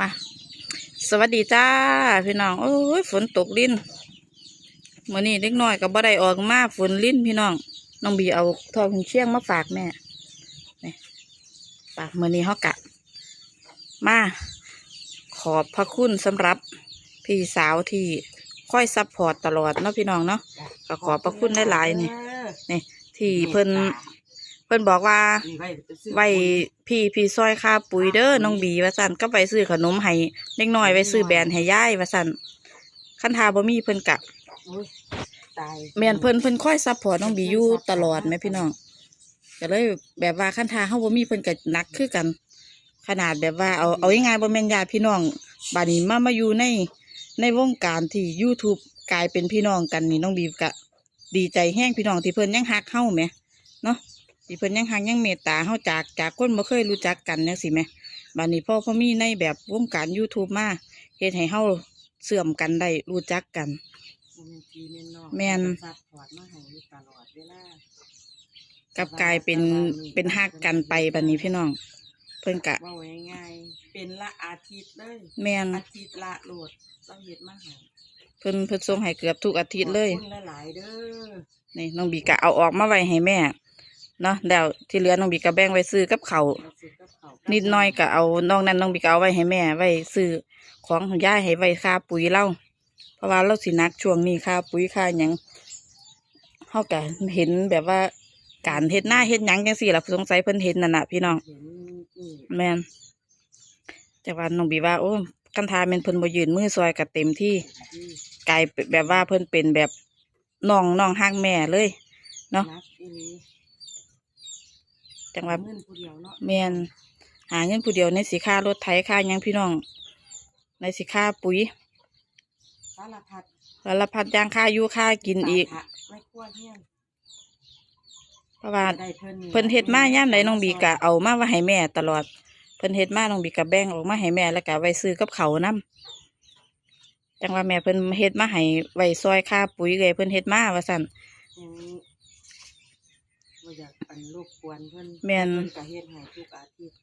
มา สวัสดีจ้า พี่น้องโอ้ยฝนตกลิ้นมื่อนี้เล็กน้อยก็บ่ได้ออกมาฝนลิ้นพี่น้องน้องบีเอาทองเชียงมาฝากแม่นี่ฝากมื่อนี้เขากะ มา ขอบพระคุณสำหรับพี่สาวที่ค่อยซัพพอร์ตตลอดเนาะพี่น้องเนาะก็ขอบพระคุณหลายๆนี่นี่ที่เพิ่น เพิ่นบอกว่าไว้พี่พี่ซอยค่าปุ๋ยเด้อน้องบีว่าสั่นก็ไปซื้อขนมให้เล็กน้อยไปซื้อแบรนด์ให้ยายว่าสั่นคันทาบ่มีเพิ่นกะตายแม่นเพิ่นเพิ่นค่อยซัพพอร์ตน้องบีอยู่ตลอดแม่พี่น้องก็เลยแบบว่าคันทาเฮาบ่มีเพิ่นก็หนักคือกัน ขนาดแบบว่าเอาเอาง่ายๆบ่แม่นญาติพี่น้องบัดนี้มามาอยู่ในในวงการที่ YouTube กลายเป็นพี่น้องกันนี่น้องบีก็ดีใจแฮงพี่น้องที่เพิ่นยังฮักเฮาแหมเนาะ ที่เพิ่นยังหักยังเมตตาเฮาจากจากคนบ่เคยรู้จักกันจังซี่แหมบัดนี้พ่อพ่อมีในแบบวงการ YouTube มาเฮ็ดให้เฮาเสื่อมกันได้รู้จักกัน แม่น ซัพพอร์ตมาให้อยู่ตลอดเวลากลับกลายเป็นเป็นฮักกันไปบัดนี้พี่น้อง เพิ่นกะ เว่าง่ายๆเป็นละอาทิตย์เลย แม่นอาทิตย์ละโหลดเราเฮ็ดมาให้เพิ่นเพิ่นส่งให้เกือบทุกอาทิตย์เลยขอบคุณหลายๆเด้อ นี่น้องบีกะเอาออกมาไว้ให้แม่ เนาะแล้วที่เหลือน้องบีกะแบ่งไว้ซื้อกับเขาวเราซื้อกับข้าวนิดหน้อยก็เอานอกนั้นน้องบีก็เอาไว้ให้แม่ ไว้ซื้อของของย่ายให้ไว้ค่าปุ๋ยเล่าเพราะว่าเราสินักช่วงนี้ค่าปุ๋ยค่าหยังเฮาก็เห็นแบบว่าการเฮ็ดหน้าเฮ็ดหยังจังซี่ล่ะสงสัยเพิ่นเห็นนั่นน่ะพี่น้องเห็นนี่แม่นแต่ว่าน้องบีว่าโอ้กันทาแม่นเพิ่นบ่ยืนมือซอยก็เต็มที่ที่กลายเป็นแบบว่าเพิ่นเป็นแบบน้องน้องฮักแม่เลย เนาะนักอีหลี จังว่าเงินผู้เดียวเนาะแม่นหาเงินผู้เดียวในสิค่ารถไถค่าหยังพี่น้อง ในสิค่าปุ๋ยสารพัดแล้วละพัดยางค่าอยู่ค่ากินอีกตาพระไม่กลัวเฮียนเพราะว่าได้เพิ่นเพิ่นเฮ็ดมาย่ามใดน้องบีกะเอามาไว้ให้แม่ตลอด เพิ่นเฮ็ดมาน้องบีกะแบ่งออกมาให้แม่แล้วก็ไว้ซื้อกับเขาวนํจังว่าแม่เพิ่นเฮ็ดมาให้ไว้ซอยค่าปุ๋ยเลยเพิ่นเฮ็ดมาว่าซั่นยัง บ่อยากอันรบกวนเพิ่นแม่น เพิ่นก็เฮ็ดให้ทุกอาทิตย์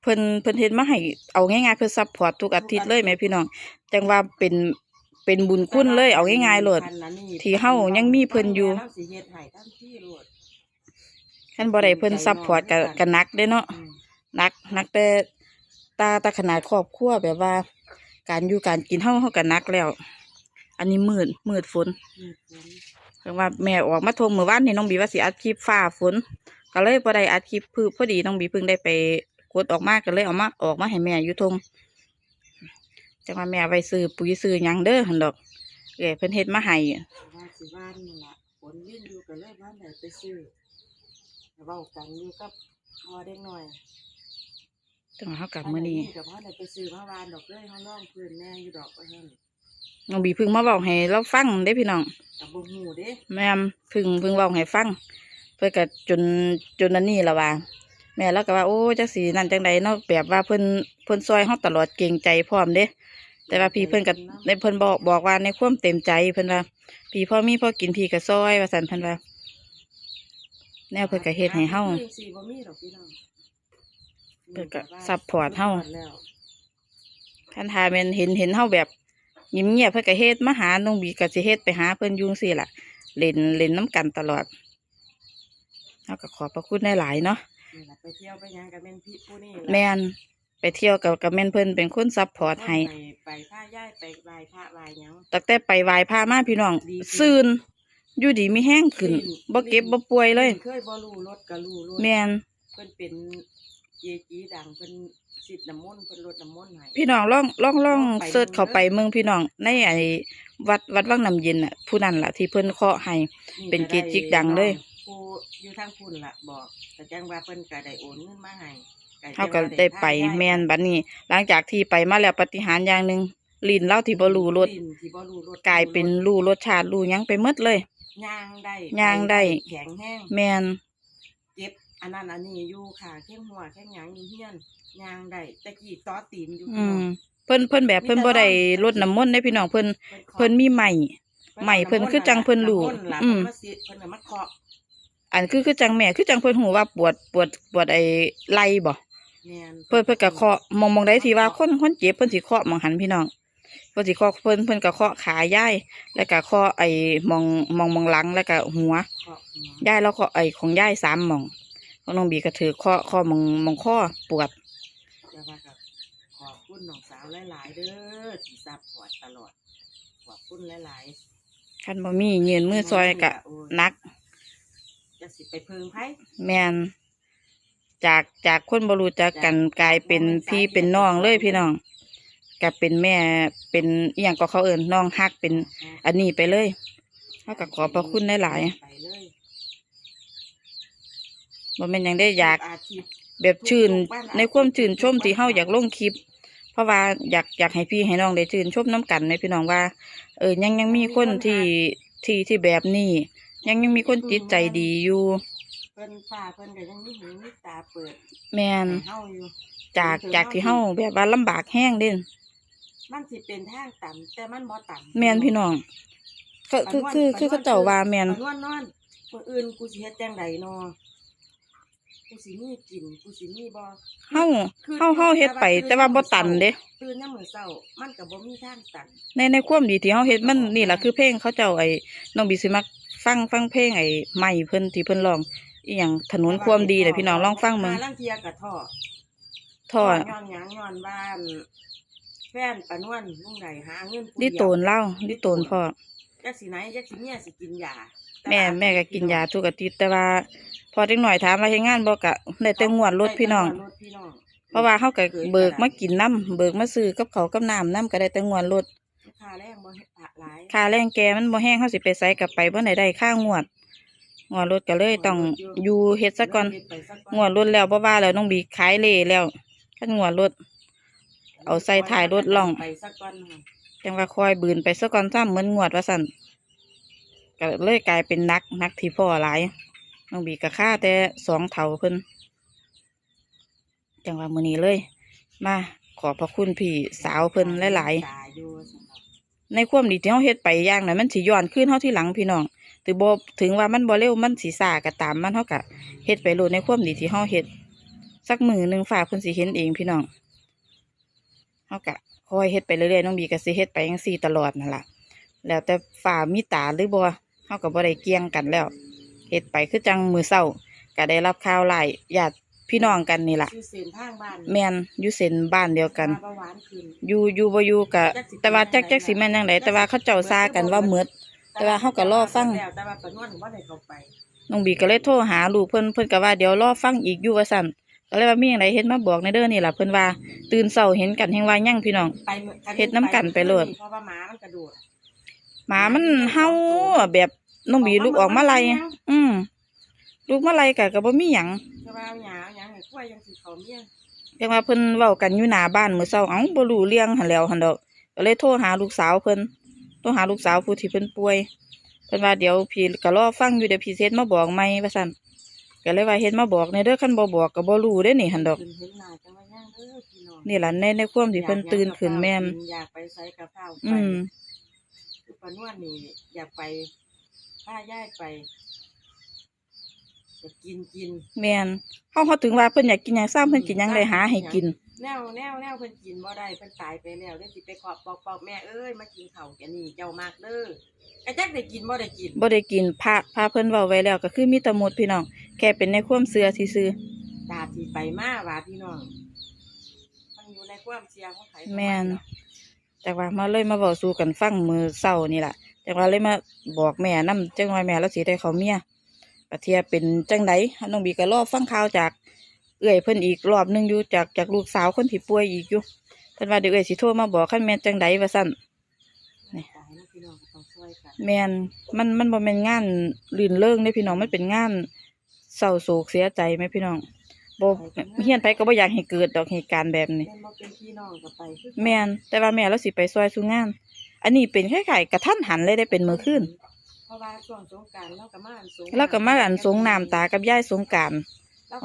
เพิ่นเพิ่นเฮ็ดมาให้เอาง่ายๆเพิ่นซัพพอร์ตทุกอาทิตย์เลยแม่พี่น้องจังว่าเป็นเป็นบุญคุณเลยเอาง่ายๆโลดพันนั้นนี่ที่เฮายังมีเพิ่นอยู่ เราสิเฮ็ดให้ทันทีโลดคันบ่ได้เพิ่นซัพพอร์ตก็ก็หนักเด้เนาะ อืมหนักหนักแต่ตาตาขนาดครอบครัวแบบว่า การอยู่การกินเฮาเฮาก็หนักแล้ว อันนี้มืดมืดฝน อืมฝน เพราะว่าแม่ออกมาโทรมื้อวานนี่น้องบีว่าสิอัดคลิปฟ้าฝนก็เลยบ่ได้อัดคลิปพือพอดีน้องบีเพิ่งได้ไปกดออกมาก็เลยเอามาออกมาให้แม่อยู่ทงจังว่าแม่ไว้ซื้อปุ๋ยซื้อหยังเด้อหั่นดอกเอ้ยเพิ่นเฮ็ดมาให้ว่าสิว่านนั่นล่ะฝนยื่นอยู่ก็เลยบ้านได้ไปซื้อแต่เว้ากันอยู่กับพอเด็กน้อยจังว่าเฮากลับมื้อนี้กับพ่อได้ไปซื้อมาวานดอกเลยเฮาร้องพื้นแน่อยู่ดอกว่าซั่นน้องบีเพิ่งมาเว้าให้เราฟังเด้พี่น้อง ก็บ่ฮู้เด้แม่มเพึ่งเพึ่งเว้าให้ฟัง เพื่อก็จนจนอันนี้ละว่า แม่แล้วก็ว่าโอ้จักสีนั่นจังใดเนาะแบบว่าเพิ่นเพิ่นซอยเฮาตลอดเก่งใจพร้อมเด้ แต่ว่าพี่เพิ่นก็ในเพิ่นบอกบอกว่าในความเต็มใจเพิ่นว่า พี่พ่อมีพ่อกินพี่ก็ซอยว่าซั่นเพิ่นว่า แนวเพิ่นก็เฮ็ดให้เฮาสิบ่มีดอกพี่น้องเพิ่นก็ซัพพอร์ตเฮาแล้วคันทาแม่นเห็นเห็นเฮาแบบ ยิ้มเงียบๆเพิ่นก็เฮ็ดมาหาน้องบีก็สิเฮ็ดไปหาเพิ่นอยุงซี่ล่ะเล่นเล่นน้ำกันตลอดเฮาก็ขอบพระคุณหลายๆเนาะนี่ล่ะไปเที่ยวไปหยังก็แม่นพี่ผู้นี่แม่นไปเที่ยวกับกับแม่นเพิ่นเป็นคนซัพพอร์ตให้ไปไปผ้าย่ายไปไหว้พระไหว้หยังตั้งแต่ไปไหว้พามาพี่น้องดีขึ้นซื่นอยู่ดีมีแห้งขึ้นบ่เก็บบ่ป่วยเลยเคยบ่รู้รถก็รู้รถแม่นเพิ่นเป็นเจจีดังเพิ่น สิทธิ์น้ำมนต์เพิ่นลดน้ำมนต์ให้ พี่น้องลองลองลองลองไปเสิร์ชเบิ่งเข้าไปเด้อเมืองพี่น้องในไอ้วัดวัดวังน้ำเย็นน่ะผู้นั้นล่ะที่เพิ่นเคาะให้ เป็นเกจิดังเลย ผู้อยู่ทางพุ่นล่ะบอกแต่แจ้งว่าเพิ่นก็ได้โอนเงินมาให้เฮาก็ได้ไปแม่นบัดนี้ หลังจากที่ไปมาแล้วปฏิหารย์อย่างหนึงลิ้นเล่าที่บ่รู้รสลิ้นที่บ่รู้รสกลายเป็นรู้รสชาติรู้หยังไปหมดเลย ย่างได้ย่างได้ แข็งแห้งแม่น เจ็บ อันนั้นอันนี้อยู่ค่ะแข้งหัวแข้งหยังอยู่เฮียนย่างได้ตะกี้ต้อตีนอยู่อืมเพิ่นเพิ่นแบบเพิ่นบ่ได้รดน้ำมนต์ได้พี่น้องเพิ่นเพิ่นมีใหม่ใหม่เพิ่นคือจังเพิ่นรู้อือืมมเพิ่นมาสิเพิ่นน่ะมาเคาะอันคือคือจังแม่คือจังเพิ่นหูว่าปวดปวดปวดไอ้ไหล่บ่แม่นเพิ่นเพิ่นก็เคาะมองมองได้ที่ว่าคนคนเจ็บเพิ่นสิเคาะหมองหันพี่น้องเพิ่นสิเคาะเพิ่นเพิ่นก็เคาะขายายแล้วก็เคาะไอ้มองมองมองหลังแล้วก็หัวเคาะหัวยายแล้วก็ไอ้ของยายสามหมอง ของน้องบีก็ถือเคาะเคาะมองมองข้อปวดแต่ว่ากับขอบคุณน้องสาวหลาย ๆ เด้อที่ซัพพอร์ตตลอด ขอบคุณหลายคันบ่มีเงินมือซอยก็หนักๆจะสิไปเพิงไผแม่นจากจากคนบ่รู้จักกันกลายเป็นพี่เป็นน้องเลยพี่น้องก็เป็นแม่เป็นอีหยังก็เขาเอิ้นน้องฮักเป็นอันนี้ไปเลยเฮาก็ขอบพระคุณหลายไปเลยๆ บ่แม่นหยังได้อยากอาทิตย์แบบชื่นในความชื่นชมที่เฮาอยากลงคลิป เพราะว่าอยากอยากให้พี่ให้น้องได้ชื่นชมน้ำกันในพี่น้องว่า เออยังยังมีคนที่ที่ที่แบบนี้ยังยังมีคนจิตใจดีอยู่เพิ่นฟ้าเพิ่นก็ยังมีหูมีตาเปิดแม่นให้เฮาอยู่ จากจากที่เฮาแบบว่าลำบากแห้งเด่นมันสิเป็นทางต่ำแต่มันบ่ต่ำแม่นพี่น้องก็คือคือคือเขาเจ้าว่าแม่นปานวนนอนมื้ออื่นกูสิเฮ็ดจังไดเนาะ กูสิมีกินกูสิมีบ่เฮาเฮาเฮาเฮ็ดไป แต่ว่าบ่ตันเด้ตื่นยามมื้อเช้ามันก็บ่มีทางตันในในความดีที่เฮาเฮ็ดมันนี่ล่ะคือเพลงเขาเจ้าไอ้น้องบิสิมักฟังฟังเพลงไอ้ใหม่เพิ่นที่เพิ่นร้องอีหยังถนนความดีน่ะพี่น้องลองฟังมึงหาลังเทียก็ท้อท่อย้อนหยังย้อนบ้านแฟนปานวนลุงใดหาเงินผู้ดิเดียวโตนเล่าดิโตนพ่อจักสิไหนจักสิเมียสิกินยาแม่แม่ก็กินยาทุกอาทิตย์แต่ว่า พอเด็กหน่อยถามว่าเฮ็ดงานบ่กะได้แต่งวดรถพี่น้องรถพี่น้องเพราะว่าเฮาก็เบิกมากินน้ำเบิกมาซื้อกับเขาวกับน้ำน้ำก็ได้แต่งวดรถค่าแรงบ่เฮ็ดปะหลายค่าแรงแกมันบ่แห้งเฮาสิไปไสกลับไปบ่ได้ได้ค่างวดงวดรถก็เลยต้องอยู่เฮ็ดซะก่อนเฮ็ดไปซะก่อนงวดรถแล้วบ่ว่าแล้วน้องบีขายเล่แล้วคันงวดรถเอาใส่ท้ายรถล่องไปซะก่อนค่ะจังว่าคอยบืนไปซะก่อนซ้ำเหมือนงวดว่าซั่นก็เลยกลายเป็นนักนักที่พ่อหลาย น้องบีก็ค่าแต่สองเท่าเพิ่นจังว่ามื้อนี้เลย มาขอพระคุณพี่สาวเพิ่นหลายๆในความดีที่เฮาเฮ็ดไปอย่างนั้นมันสิย้อนคืนเฮาที่หลังพี่น้องถึงบ่ถึงว่ามันบ่เร็วมันสิซ่าก็ตามมันเฮาก็เฮ็ดไปโลดในความดีที่เฮาเฮ็ดสักมือหนึ่งฝ่าเพิ่นสิเห็นเองพี่น้องเฮาก็คอยเฮ็ดไปเรื่อยๆน้องบีก็สิเฮ็ดไปจังซี่ตลอดนั่นล่ะแล้วแต่ฝ่ามีตาหรือบ่เฮาก็บ่ได้เกี่ยงกันแล้ว เฮ็ดไปคือจังมื้อเช้าก็ได้รับข่าวหลายญาติพี่น้องกันนี่ล่ะ ชื่อเส้นทางบ้านแม่นอยู่เส้นบ้านเดียวกันเบาหวานขึ้น อยู่อยู่บ่อยู่ก็แต่ว่าจักจักสิแม่นจังไดแต่ว่าเขาเจ้าซากันว่าหมดแต่ว่าเฮาก็รอฟัง แล้วแต่ว่าปานวนบ่ได้เข้าไปน้องบีก็เลยโทรหาลูกเพิ่นเพิ่นก็ว่าเดี๋ยวรอฟังอีกอยู่ว่าซั่นก็เลยว่ามีหยังไดเฮ็ดมาบอกในเด้อนี่ล่ะเพิ่นว่า ตื่นเช้าเห็นกันแฮงว่ายังพี่น้อง ไปมื้อเฮ็ดน้ำกันไปโลด เพราะว่าหมามันกระโดดหมามันเห่าแบบ น้องบีลูกออกมาไล่อืมลูกมาไล่ก็ก็บ่มีหยังแต่ว่าหยาหยังให้ควายยังสิเขาเมียจังว่าเพิ่นเว้ากันอยู่หน้าบ้านมื้อเช้าเอ้าบ่รู้เรื่องหั่นแหล้วหั่นดอกก็เลยโทรหาลูกสาวเพิ่นโทรหาลูกสาวผู้ที่เพิ่นป่วยเพิ่นว่าเดี๋ยวพี่ก็รอฟังอยู่เดี๋ยวพี่สิเฮ็ดมาบอกใหม่ว่าซั่นก็เลยว่าเฮ็ดมาบอกในเด้อคันบ่บอกก็บ่รู้เด้นี่หั่นดอกขึ้นเห็นหน้าจังว่าย่างเด้อพี่น้องนี่ล่ะในในความที่เพิ่นตื่นขึ้นแม่นอยากไปใส่กระเพราไปอืมคือปานวนนี่อยากไป ถ้าย้ายไปอยากกินกินแม่นเฮาเฮาถึงว่าเพิ่นอยากกินหยังซ้ำเพิ่นกินหยังได้หาให้กิน แนวแนวแนวเพิ่นกินบ่ได้เพิ่นตายไปแล้วเดี๋ยวสิไปขอบปอกปอกแม่เอ้ยมากินข้าวแกนี่เจ้ามากเด้อไอ้จักได้กินบ่ได้กินบ่ได้กินพระพระเพิ่นเว้าไว้แล้วก็คือมีแตะมุดพี่น้อง แค่เป็นในความเชื่อซื่อตาที่ไปมาว่าพี่น้องมันอยู่ในความเสียของไผของแม่นเนาะๆแต่ว่ามาเลยมาเว้าสู่กันฟังมื้อเช้านี่ล่ะ แต่ว่าเลยมาบอกแม่นํจังว่าแม่แล้วสิได้เข้าเมียปะเทียเป็นจังไดน้องบีก็รอฟังข่าวจากเอื้อยเพิ่นอีกรอบหนึงอยู่จากจากลูกสาวคนที่ป่วยอีกอยู่เพิ่นว่าเดี๋ยวเอื้อยสิโทรมาบอกคันแม่นจังไดว่าซั่นนี่ตายแล้วพี่น้องก็ต้องช่วยกันแม่นมันมันบ่แม่นงานลื่นเริงเด้พี่น้องมันเป็นงานเศร้าโศกเสียใจไหมพี่น้องบ่เฮียนไปก็บ่อยากให้เกิดดอกเหตุการณ์แบบนี้เป็นบ่เป็นพี่น้องก็ไปคือแม่นแต่ว่าแม่เราสิไปซอยสู่งาน อันนี้เป็นคล้ายๆกระทันหันเลยได้เป็นมื้อคืนเพราะว่าช่วงสงกรานต์เราก็มาอันสงแล้วก็มาอันสงน้ำตากับยายสงกราร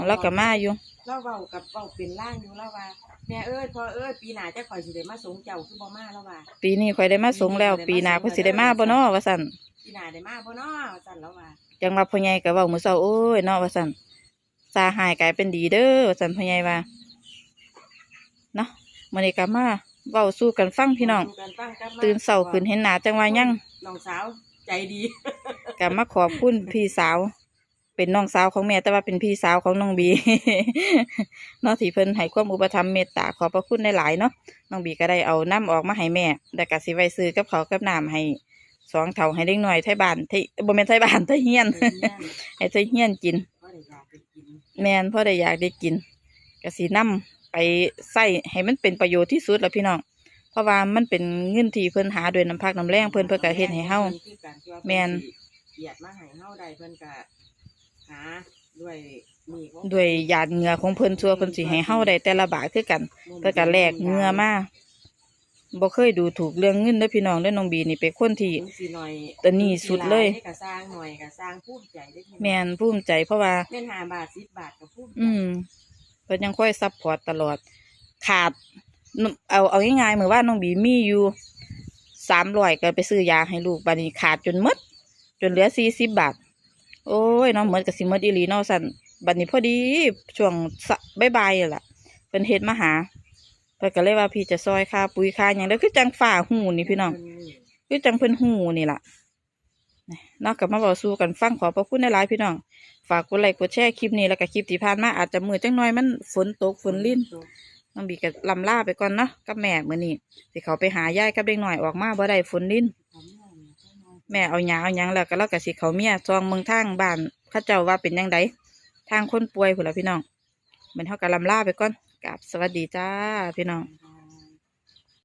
เราก็มาอยู่ เราเว้ากับเว้าเป็นล่างอยู่แล้วว่าแม่เอ้ยพ่อเอ้ยปีหน้าจะข่อยสิได้มาสงเจ้าคือบ่มาแล้วว่า ปีนี้ข่อยได้มาสงแล้ว ปีหน้าข่อยสิได้มาบ่น้อว่าซั่นปีหน้าได้มาบ่เนาะว่าซั่นแล้วว่าจังว่าพ่อใหญ่ก็เว้ามื้อเช้าโอ้ยเนาะว่าซั่นซาหายกลายเป็นดีเด้อว่าซั่นพ่อใหญ่ว่ามื้อนี้ก็มา เว้าสู่กันฟังพี่น้องดูกันฟังกลับมาตื่นเช้าขึ้นเห็นหน้าจังว่ายังน้องสาวใจดีก็มาขอบคุณพี่สาว เป็นน้องสาวของแม่แต่ว่าเป็นพี่สาวของน้องบี เนาะที่เพิ่นให้ความอุปถัมภ์เมตตาขอบพระคุณหลายๆเนาะน้องบีก็ได้เอาน้ำออกมาให้แม่แล้วก็สิไว้ซื้อกับเขาวกับน้ำให้สองเท่าให้เด็กน้อยไทบ้านไทบ่แม่นไทบ้านไทเฮียนให้ไทเฮียนกิน ก็ได้อยากไปกินแม่นพ่อได้อยากได้กินก็สินํ ไปใส่ให้มันเป็นประโยชน์ที่สุดแล้วพี่น้อง เพราะว่ามันเป็นเงินที่เพิ่นหาโดวยน้ำพักน้ำแรงเพิ่นเพิ่นก็เฮ็ดให้เฮา แม่น เหยียดมาให้เฮาได้เพิ่นก็หาด้วยมีของด้วยหยาดเหงื่อของเพิ่นชัวเพิ่นสิให้เฮาได้แต่ละบาทคือกัน เพิ่นก็แลกเหงื่อมาบ่เคยดูถูกเรื่องเงินเด้อพี่น้องเด้อน้องบีนี่เป็นคนที่ ถึงสิหน่อยแต่นี่สุดเลยสิหาก็สร้างหน่อยก็สร้างภูมิใจได้พี่น้องแม่นภูมิใจเพราะว่า แม่นห้าบาท10บาทก็ภูมิใจ อืม เพิ่นยังค่อยซัพพอร์ตตลอด ขาด เอาเอาง่ายๆเหมือนว่าน้องบีมีอยู่สามร้อยก็ไปซื้อยาให้ลูกบัดนี้ขาดจนมด จนเหลือสี่สิบบาท โอ้ยน้องเหมือนกับสิมดอีหลีนาะสันบัดนี้พอดีช่วงบ่ายๆนั่นล่ะเพิ่นเฮ็ดมาหาเพิ่นก็เลยว่าพี่จะซอยค่าปุ๋ยค่าหยังแล้วคือจังฝ่าหูนี่พี่น้องคือจังเพิ่นหูนี่ล่ะนอกกับมาบอกสู้กันฟังขอพระคุณในหลายพี่น้อง ฝากกดไลค์กดแชร์คลิปนี้แล้วก็คลิปที่ผ่านมาอาจจะมือจังน้อยมันฝนตกฝนลิ้นน้องบีก็ลำลาไปก่อนเนาะกับแม่มือนี้สิเขาไปหายายกับเด็กหน่อยออกมาบ่ได้ฝนลิ้นแม่เอาหยาเอาหยังแล้วก็แล้วก็สิเขาเมียจองเมืองทางบ้านข้าเจ้าว่าเป็นยังไงทางคนป่วยพุ่นละพี่น้องเหมือนเฮาก็ลำลาไปก่อนกราบสวัสดีจ้าพี่น้อง